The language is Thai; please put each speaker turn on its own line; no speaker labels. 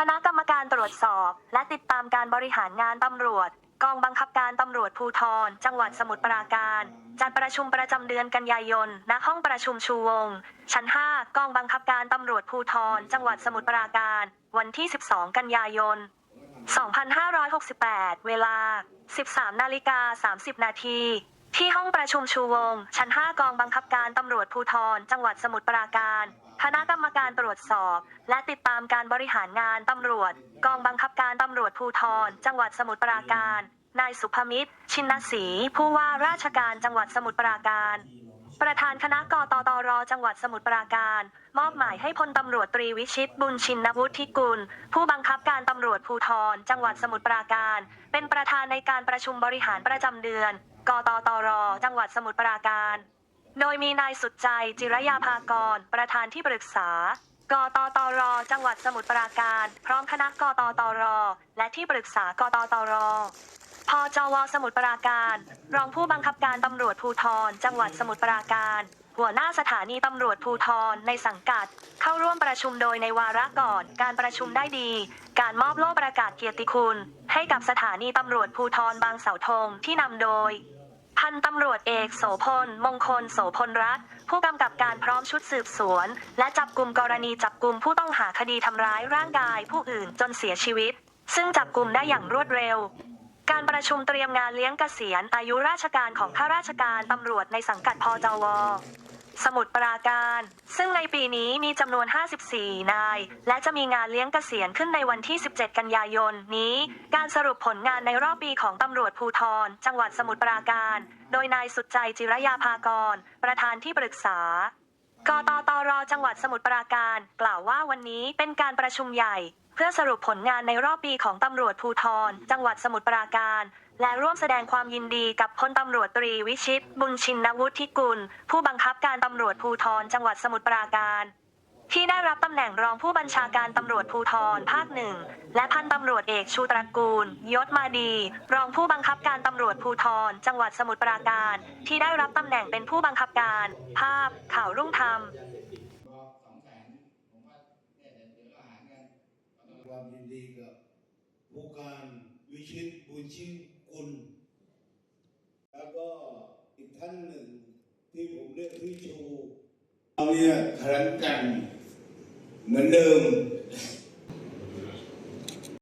คณะกรรมการตรวจสอบ และติดตามการบริหารงานตำรวจ กองบังคับการตำรวจภูธรจังหวัดสมุทรปราการ จัดประชุมประจำเดือนกันยายน ณ ห้องประชุมชูวง ชั้น 5 กองบังคับการตำรวจภูธรจังหวัดสมุทรปราการ วันที่ 12 กันยายน 2568 เวลา 13 นาฬิกา 30 นาที ที่ห้องประชุมชูวง ชั้น 5 กองบังคับการตำรวจภูธร จังหวัดสมุทรปราการ คณะกรรมการตรวจสอบ และติดตามการบริหารงานตำรวจ กองบังคับการตำรวจภูธร จังหวัดสมุทรปราการ นายสุภมิตร ชินศรีผู้ว่าราชการจังหวัดสมุทรปราการ ประธานคณะกตตรจังหวัดสมุทรปราการ มอบหมายให้พลตำรวจตรีวิชิตบุญชินวุฒิกุล ผู้บังคับการตำรวจภูธร จังหวัดสมุทรปราการ เป็นประธานในการประชุมบริหารประจำเดือน กตตร จังหวัดสมุทรปราการ โดยมีนายสุดใจจิรยาภากร ประธานที่ปรึกษากตตร จังหวัดสมุทรปราการ พร้อมคณะกตตร และที่ปรึกษากตตรพจวสมุทรปราการ รองผู้บังคับการตำรวจภูธร จังหวัดสมุทรปราการ หัวหน้าสถานีตำรวจภูธรในสังกัด เข้าร่วมประชุมโดยในวาระก่อนการประชุมได้ดี การมอบโล่ประกาศเกียรติคุณ ให้กับสถานีตำรวจภูธรบางเสาธงที่นำโดย พันตำรวจเอกโสพล มงคล โสพลรัตน์ผู้กำกับการพร้อมชุดสืบสวน และจับกลุ่มกรณีจับกลุ่มผู้ต้องหาคดีทำร้ายร่างกายผู้อื่นจนเสียชีวิต ซึ่งจับกลุ่มได้อย่างรวดเร็วการประชุมเตรียมงานเลี้ยงเกษียณอายุราชการของข้าราชการตำรวจในสังกัดพจว สมุทรปราการ ซึ่งในปีนี้มีจำนวน 54 นาย และจะมีงานเลี้ยงเกษียณขึ้นในวันที่ 17 กันยายนนี้ การสรุปผลงานในรอบปีของตำรวจภูธรจังหวัดสมุทรปราการ โดยนายสุดใจจิรยาภากร ประธานที่ปรึกษากตตรจังหวัดสมุทรปราการ กล่าวว่าวันนี้เป็นการประชุมใหญ่ เพื่อสรุปผลงานในรอบปีของตำรวจภูธรจังหวัดสมุทรปราการ และร่วมแสดงความยินดีกับพลตำรวจตรีวิชิต บุญชินวุฒิกุล ผู้บังคับการตำรวจภูธรจังหวัดสมุทรปราการ ที่ได้รับตำแหน่งรองผู้บัญชาการตำรวจภูธรภาคหนึ่งและพันตำรวจเอกชูตระกูล ยศมาดี รองผู้บังคับการตำรวจภูธรจังหวัดสมุทรปราการ ที่ได้รับตำแหน่งเป็นผู้บังคับการ ภาพ ข่าวรุ่งธรรม
ความยินดีกับผู้การวิชิตบุญชิง กุล แล้วก็อีกท่านหนึ่งที่ผมเรียกพี่ชู เราเนี่ยแถลงกันเหมือนเดิม